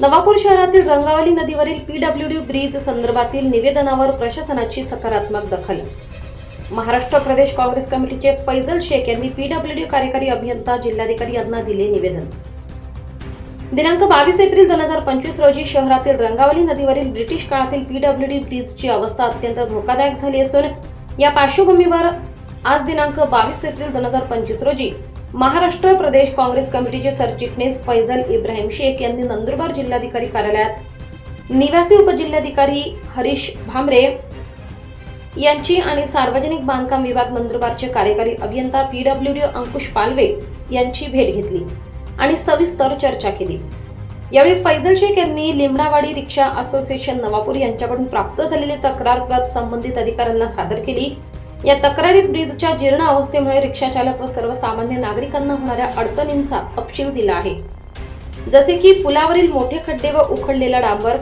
नवापूर शहरातील रंगावली नदीवरील PWD bridge संदर्भातील निवेदनावर प्रशासनाची सकारात्मक दखल. महाराष्ट्र प्रदेश काँग्रेस कमिटीचे फैजल शेख यांनी पीडब्ल्यूडी कार्यकारी अभियंता जिल्हाधिकारी यांना दिले निवेदन. दिनांक बावीस एप्रिल दोन हजार पंचवीस रोजी शहरातील रंगावली नदीवरील ब्रिटिश काळातील पीडब्ल्यूडी ब्रिजची अवस्था अत्यंत धोकादायक झाली असून या पार्श्वभूमीवर आज दिनांक बावीस एप्रिल दोन हजार पंचवीस रोजी महाराष्ट्र प्रदेश काँग्रेस कमिटीचे सरचिटणीस फैजल इब्राहिम शेख यांनी नंदुरबार जिल्हाधिकारी कार्यालयात निवासी उपजिल्हाधिकारी हरीश भामरे यांची आणि सार्वजनिक बांधकाम विभाग नंदुरबारचे कार्यकारी अभियंता पीडब्ल्यूडी अंकुश पालवे यांची भेट घेतली आणि सविस्तर चर्चा केली. यावेळी फैजल शेख यांनी लिमडावाडी रिक्षा असोसिएशन नवापूर यांच्याकडून प्राप्त झालेली तक्रार प्रत संबंधित अधिकाऱ्यांना सादर केली. या तक्रारीत ब्रिजच्या जीर्ण अवस्थेमुळे रिक्षाचालक व सर्वसामान्य नागरिकांना होणाऱ्या अडचणींचा तपशील दिला आहे. जसे की पुलावरील मोठे खड्डे व उखडलेला डांबर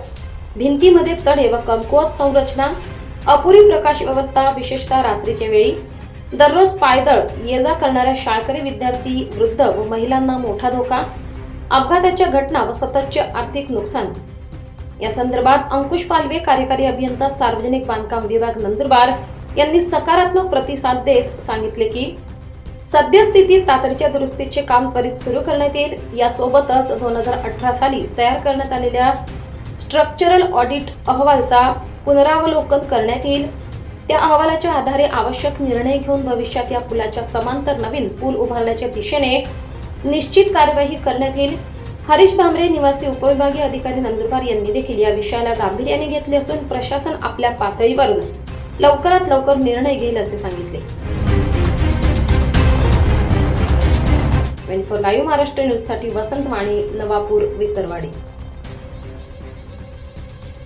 भिंतीमध्ये तडे व कमकुवत संरचना अपुरी प्रकाश व्यवस्था विशेषतः रात्रीच्या वेळी. दररोज पायदळ ये जा करणाऱ्या शाळकरी विद्यार्थी वृद्ध व महिलांना मोठा धोका अपघाताच्या घटना व सततचे आर्थिक नुकसान. या संदर्भात अंकुश पालवे कार्यकारी अभियंता सार्वजनिक बांधकाम विभाग नंदुरबार यांनी सकारात्मक प्रतिसाद देत सांगितले की सद्यस्थितीत तातडीच्या दुरुस्तीचे काम त्वरित सुरू करण्यात येईल. यासोबतच दोन हजार अठरा साली तयार करण्यात आलेल्या स्ट्रक्चरल ऑडिट अहवालचा पुनरावलोकन करण्यात येईल. त्या अहवालाच्या आधारे आवश्यक निर्णय घेऊन भविष्यात या पुलाच्या समांतर नवीन पूल उभारण्याच्या दिशेने निश्चित कार्यवाही करण्यात येईल. हरीश भामरे निवासी उपविभागीय अधिकारी नंदुरबार यांनी देखील या विषयाला गांभीर्याने घेतले असून प्रशासन आपल्या पातळीवरून लवकरात लवकर निर्णय घेईल असे सांगितले. ट्वेंटी फोर लाईव्ह महाराष्ट्र न्यूजसाठी वसंत माने नवापूर विसरवाडी.